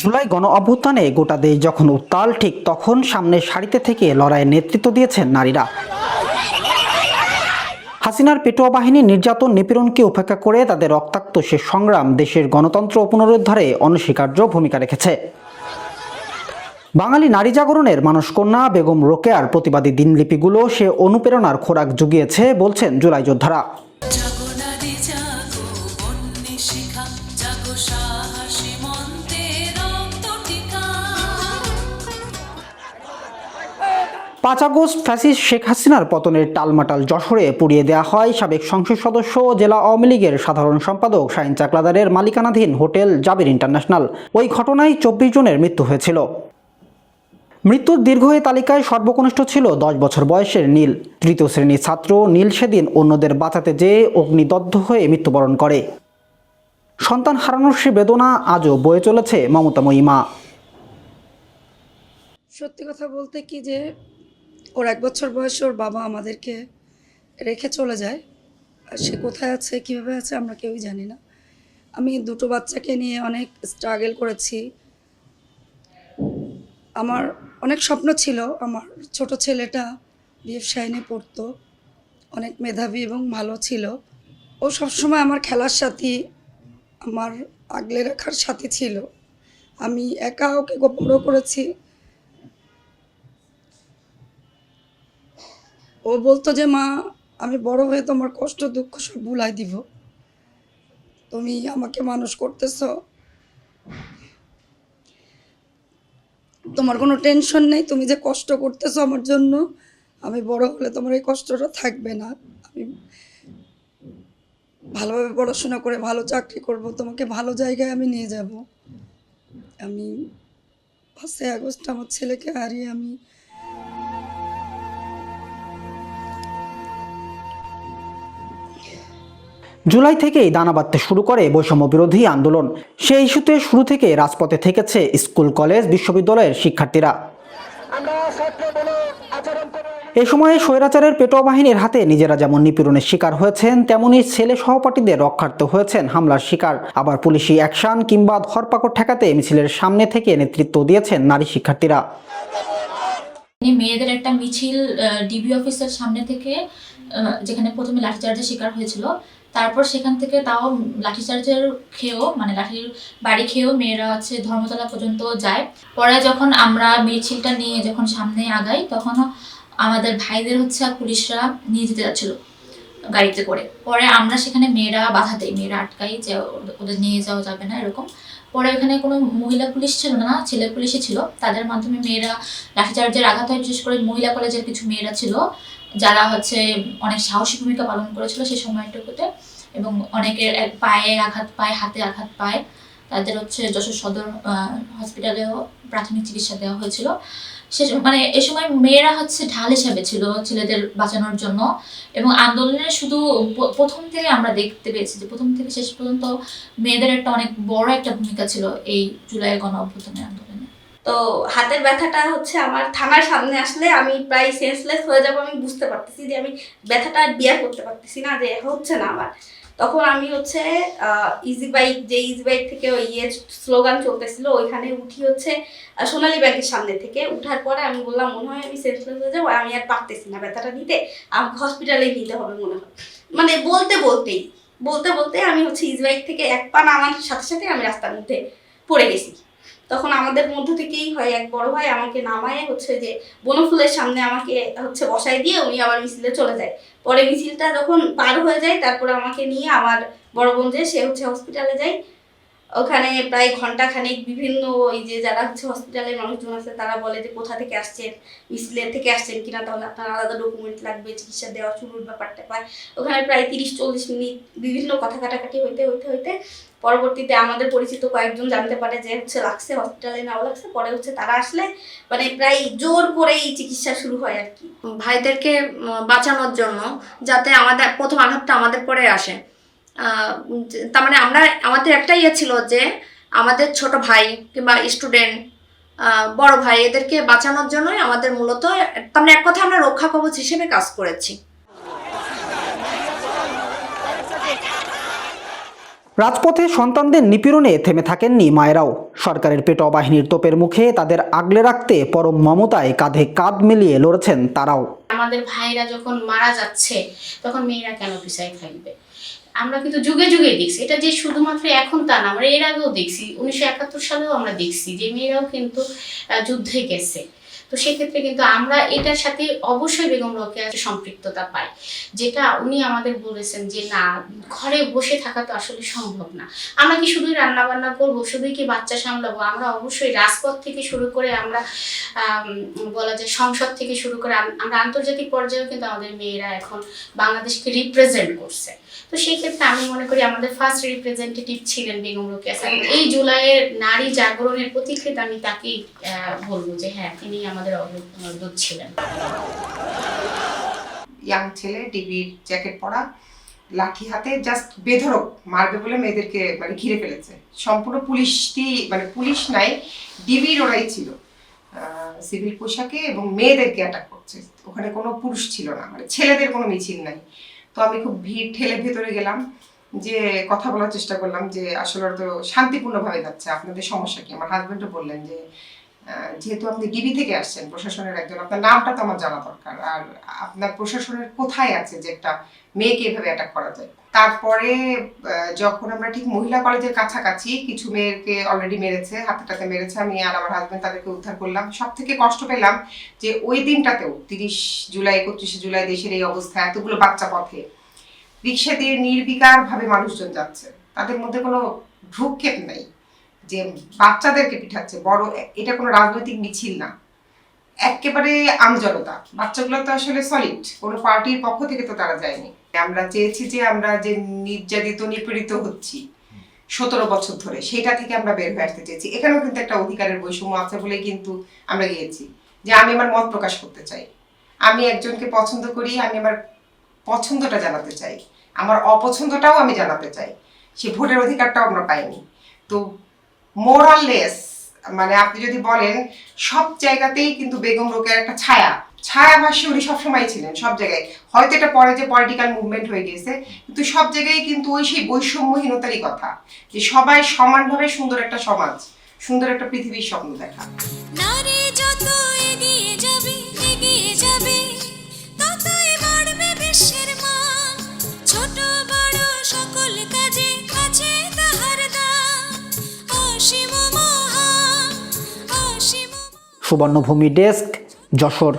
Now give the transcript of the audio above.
জুলাই গণ অভ্যুত্থানে গোটা দেশ যখন উত্তাল, ঠিক তখন সামনের সারিতে থেকে লড়াইয়ের নেতৃত্ব দিয়েছেন নারীরা। হাসিনার পেটোয়া বাহিনী নির্যাতন, নিপীড়নকে উপেক্ষা করে তাদের রক্তাক্ত সে সংগ্রাম দেশের গণতন্ত্র পুনরুদ্ধারে অনস্বীকার্য ভূমিকা রেখেছে। বাঙালি নারী জাগরণের মানসকন্যা বেগম রোকেয়ার প্রতিবাদী দিনলিপিগুলো সে অনুপ্রেরণার খোরাক জুগিয়েছে, বলছেন জুলাই যোদ্ধারা। পাঁচ আগস্ট ফ্যাসিস্ট শেখ হাসিনার পতনের টালমাটাল যশোরে পুড়িয়ে দেওয়া হয় সাবেক সংসদ সদস্য ও জেলা আওয়ামী লীগের সাধারণ সম্পাদক শাহিন চাকলাদারের মালিকানাধীন হোটেল জাবির ইন্টারন্যাশনাল। ওই ঘটনায় চব্বিশ জনের মৃত্যু হয়েছিল। মৃত্যুর দীর্ঘ এই তালিকায় সর্বকনিষ্ঠ ছিল দশ বছর বয়সের নীল। তৃতীয় শ্রেণির ছাত্র নীল সেদিন অন্যদের বাঁচাতে যেয়ে অগ্নিদগ্ধ হয়ে মৃত্যুবরণ করে। সন্তান হারানোর সে বেদনা আজও বয়ে চলেছে মমতাময়ী মা সত্যি কথা বলতে কি যে ওর এক বছর বয়সে ওর বাবা আমাদেরকে রেখে চলে যায়। আর সে কোথায় আছে, কীভাবে আছে আমরা কেউই জানি না। আমি দুটো বাচ্চাকে নিয়ে অনেক স্ট্রাগল করেছি। আমার অনেক স্বপ্ন ছিল, আমার ছোট ছেলেটা বিএফ সাইনে পড়তো, অনেক মেধাবী এবং ভালো ছিল। ও সবসময় আমার খেলার সাথী, আমার আগলে রাখার সাথী ছিল। আমি একা ওকে বড় করেছি। ও বলতো যে, মা, আমি বড় হয়ে তোমার কষ্ট, দুঃখ সব ভুলাই দিব। তুমি আমাকে মানুষ করতেছো। তোমার কোনো টেনশন নেই, তুমি যে কষ্ট করতেছো আমার জন্য, আমি বড় হলে তোমার এই কষ্টটা থাকবে না। আমি ভালোভাবে পড়াশোনা করে ভালো চাকরি করব, তোমাকে ভালো জায়গায় আমি নিয়ে যাব। আমি পাঁচই আগস্ট আমার ছেলেকে হারিয়ে আমি জুলাই থেকেই দানা বাঁধতে শুরু করে বৈষম্য বিরোধী আন্দোলন। সেই ইস্যুতে শুরু থেকে রাজপথে থেকেছে স্কুল, কলেজ, বিশ্ববিদ্যালয়ের শিক্ষার্থীরা। এ সময়ে স্বৈরাচারের পেটোয়া বাহিনীর হাতে নিজেরা যেমন নিপীড়নের শিকার হয়েছেন, তেমনি ছেলে সহপাঠীদের রক্ষার্থ হয়েছেন হামলার শিকার। আবার পুলিশি অ্যাকশন কিংবা ধরপাকড় ঠেকাতে মিছিলের সামনে থেকে নেতৃত্ব দিয়েছেন নারী শিক্ষার্থীরা। মেয়েদের একটা মিছিল ডিবি অফিসের সামনে থেকে যেখানে প্রথমে লাঠিচার্জের শিকার হয়েছিল তারপর সেখান থেকে তাও লাঠিচার্জের খেয়েও মানে লাঠির বাড়ি খেয়েও মেয়েরা হচ্ছে ধর্মতলা পর্যন্ত যায়। পরে যখন আমরা মিছিলটা নিয়ে যখন সামনে আগাই, তখন আমাদের ভাইদের হচ্ছে পুলিশরা নিয়ে যেতে যাচ্ছিল গাড়িতে করে। পরে আমরা সেখানে মেয়েরা বাধা দেয় মেয়েরা আটকাই যে ওদের নিয়ে যাওয়া যাবে না এরকম। পরে ওখানে কোনো মহিলা পুলিশ ছিল না, ছেলে পুলিশই ছিল। তাদের মাধ্যমে মেয়েরা লাঠিচার্জের আঘাত হয়, বিশেষ করে মহিলা কলেজের কিছু মেয়েরা ছিল। যারা হচ্ছে অনেক সাহসী ভূমিকা পালন করেছিল সেই সময়টুকুতে এবং অনেকের পায়ে আঘাত পায়, হাতে আঘাত পায়, তাদের হচ্ছে যশোর সদর হসপিটালেও প্রাথমিক চিকিৎসা দেওয়া হয়েছিল। সে মানে এ সময় মেয়েরা হচ্ছে ঢাল হিসাবে ছিল ছেলেদের বাঁচানোর জন্য এবং আন্দোলনের শুধু প্রথম থেকে আমরা দেখতে পেয়েছি যে প্রথম থেকে শেষ পর্যন্ত মেয়েদের একটা অনেক বড় একটা ভূমিকা ছিল এই জুলাই গণ অভ্যুত্থানের আন্দোলনে। তো হাতের ব্যথাটা হচ্ছে আমার থানার সামনে আসলে আমি প্রায় সেন্সলেস হয়ে যাব, আমি বুঝতে পারতেছি যে আমি ব্যথাটা বিয়ার করতে পারতেছি না, যে হচ্ছে না আমার তখন আমি হচ্ছে ইজি বাইক যে ইজি বাইক থেকে ওই ইয়ে স্লোগান চলতেছিল, ওইখানে উঠি হচ্ছে সোনালী ব্যাংকের সামনে থেকে। উঠার পরে আমি বললাম, মনে হয় আমি সেন্সলেস হয়ে যাব, আমি আর পারতেছি না ব্যথাটা নিতে। আমাকে হসপিটালে নিতে হবে মনে হয়। মানে বলতে বলতেই, বলতে বলতে আমি হচ্ছে ইজি বাইক থেকে এক পা নামার সাথে সাথে আমি রাস্তার মধ্যে পড়ে গেছি। তখন আমাদের মধ্য থেকেই হয় এক বড় ভাই আমাকে নামায় হচ্ছে যে বনফুলের সামনে আমাকে হচ্ছে বসাই দিয়ে উনি আবার মিছিলে চলে যায়। পরে মিছিলটা যখন পার হয়ে যায়, তারপরে আমাকে নিয়ে আমার বড় বোন যে সে হচ্ছে হসপিটালে যায়। ওখানে প্রায় ঘণ্টা খানেক বিভিন্ন ওই যে যারা হচ্ছে হসপিটালের মানুষজন আছে, তারা বলে যে কোথা থেকে আসছেন মিছিলের থেকে আসছেন কিনা, তাহলে আপনার আলাদা ডকুমেন্ট লাগবে, চিকিৎসা দেওয়া শুরুর ব্যাপারটা পায়। ওখানে প্রায় তিরিশ চল্লিশ মিনিট বিভিন্ন কথা কাটাকাটি হইতে হইতে হইতে পরবর্তীতে আমাদের পরিচিত কয়েকজন জানতে পারে যে হচ্ছে লাগছে হসপিটালে নাও লাগছে, পরে হচ্ছে তারা আসলে মানে প্রায় জোর করেই চিকিৎসা শুরু হয় আর কি। ভাইদেরকে বাঁচানোর জন্য যাতে আমাদের, প্রথম আঘাতটা আমাদের পরে আসে। তার মানে আমরা আমাদের একটা ইয়ে ছিল যে আমাদের ছোট ভাই কিংবা স্টুডেন্ট বড় ভাই এদেরকে বাঁচানোর জন্যই আমাদের মূলত তার মানে এক কথা আমরা রক্ষা কবচ হিসেবে কাজ করেছি। রাজপথে সন্তানদের নিপীড়নে থেমে থাকেননি মায়েরাও। সরকারের পেটো বাহিনীর তোপের মুখে তাদের আগলে রাখতে পরম মমতায় কাঁধে কাঁধ মিলিয়ে লড়েছেন তারাও। আমাদের ভাইরা যখন মারা যাচ্ছে তখন মেয়েরা কেন পিছায় থাকবে? আমরা কিন্তু যুগে যুগে দেখছি। এটা যে শুধুমাত্র এখন তা না, আমরা এর আগেও দেখছি, উনিশশো একাত্তর সালেও আমরা দেখছি যে মেয়েরাও কিন্তু যুদ্ধে গেছে। তো সেক্ষেত্রে কিন্তু আমরা এটার সাথে অবশ্যই বেগম রোকেয়া সম্পৃক্ততা পাই, যেটা উনি আমাদের বলেছেন যে না, ঘরে বসে থাকা তো আসলে সম্ভব না। আমরা কি শুধুই রান্না বান্না করব, শুধুই কি বাচ্চা সামলাবো? আমরা অবশ্যই রাজপথ থেকে শুরু করে আমরা বলা যায় সংসদ থেকে শুরু করে আমরা আন্তর্জাতিক পর্যায়েও কিন্তু আমাদের মেয়েরা এখন বাংলাদেশকে রিপ্রেজেন্ট করছে। তো সেই ক্ষেত্রে আমি মনে করি আমাদের ফার্স্ট রিপ্রেজেন্টেটিভ ছিলেন বেগম রোকেয়া স্যার। এই জুলাইয়ের নারী জাগরণের পথিকৃত আমি তাকেই বলব যে হ্যাঁ তিনি আমাদের অগ্রদূত ছিলেন। ইয়াং ছেলে ডিবির জ্যাকেট পরা, লাঠি হাতে জাস্ট বেধরক মারবে বলে মেয়েদেরকে মানে ঘিরে ফেলেছে। সম্পূর্ণ পুলিশটি মানে পুলিশ নাই ডিবির ওরাই ছিল। সিভিল পোশাকে এবং মেয়েদেরকে অ্যাটাক করছে। ওখানে কোনো পুরুষ ছিল না মানে ছেলেদের কোনো মিছিল নাই। তো আমি খুব ভিড় ঠেলে ভেতরে গেলাম, যে কথা বলার চেষ্টা করলাম যে আসলে তো শান্তিপূর্ণভাবে যাচ্ছে, আপনাদের সমস্যা কি? আমার হাজবেন্ডও বললেন যে যেহেতু আপনি ডিবি থেকে আসছেন, প্রশাসনের একজন, আপনার নামটা তো আমার জানা দরকার। আর আপনার প্রশাসনের কোথায় আছে যে একটা মেয়েকে এভাবে অ্যাটাক করা যায়? তারপরে যখন আমরা ঠিক মহিলা কলেজের কাছাকাছি, কিছু মেয়েকে অলরেডি মেরেছে, হাতেটাতে মেরেছে আমি আর আমার হাজবেন্ড তাদেরকে উদ্ধার করলাম। সব থেকে কষ্ট পেলাম যে ওই দিনটাতেও, তিরিশ জুলাই, একত্রিশে জুলাই দেশের এই অবস্থা, এতগুলো বাচ্চা পথে রিক্সা দিয়ে নির্বিকার ভাবে মানুষজন যাচ্ছে। তাদের মধ্যে কোনো ভ্রুক্ষেপ নেই যে বাচ্চাদেরকে পিঠাচ্ছে বড়, এটা কোনো রাজনৈতিক মিছিল না। একেবারে আমজনতা। বাচ্চাগুলো তো আসলে সলিড কোনো পার্টির পক্ষ থেকে তো তারা যায়নি। আমরা চেয়েছি যে আমরা যে নির্যাতিত, নিপীড়িত হচ্ছি সতেরো বছর ধরে, সেটা থেকে আমরা বের হয়ে আসতে চেয়েছি। এখানেও কিন্তু একটা অধিকারের বৈষম্য আছে বলে কিন্তু আমরা গিয়েছি যে আমি আমার মত প্রকাশ করতে চাই। আমি একজনকে পছন্দ করি, আমি আমার পছন্দটা জানাতে চাই। আমার অপছন্দটাও আমি জানাতে চাই। সে ভোটের অধিকারটাও আমরা পাইনি। তো মোরাললেস মানে আপনি যদি বলেন, সব জায়গাতেই কিন্তু বেগম রোকেয়ার একটা ছায়া। ছায়াভাসী উনি সবসময় ছিলেন সব জায়গায়। হয়তো এটা পরে যে পলিটিক্যাল মুভমেন্ট হয়ে গেছে কিন্তু সব জায়গায় কিন্তু ওই সেই বৈষম্যহীনতারই কথা যে সবাই সমানভাবে সুন্দর একটা সমাজ সুন্দর একটা পৃথিবীর স্বপ্ন দেখা। নারী যত এগিয়ে যাবে এগিয়ে যাবে ততই বাড়বে বিশ্বের মান। ছোট বড় সকল কাজে আছে তাহার দাম। অসীম মহান অসীম সুবর্ণভূমি ডেস্ক যশোর।